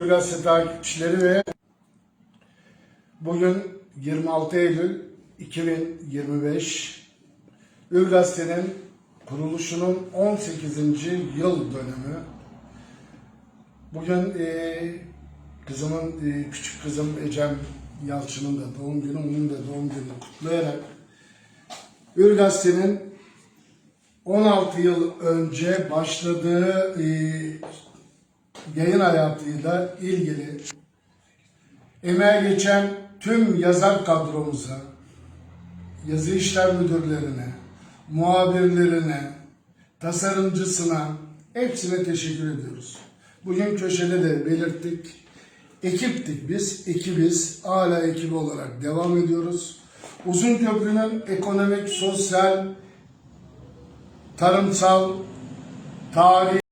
Gazete takipçileri ve bugün 26 Eylül 2025 Ül Gazete'nin kuruluşunun 18. yıl dönümü. Bugün eee, kızımın, eee, küçük kızım Ecem Yalçın'ın da doğum günü, onun da doğum gününü kutlayarak Ül Gazete'nin 16 yıl önce başladığı eee yayın hayatıyla ilgili emeğe geçen tüm yazar kadromuza, yazı işler müdürlerine, muhabirlerine, tasarımcısına hepsine teşekkür ediyoruz. Bugün köşede de belirttik. Ekiptik biz, ekibiz. Hala ekibi olarak devam ediyoruz. Uzun Köprü'nün ekonomik, sosyal, tarımsal, tarihi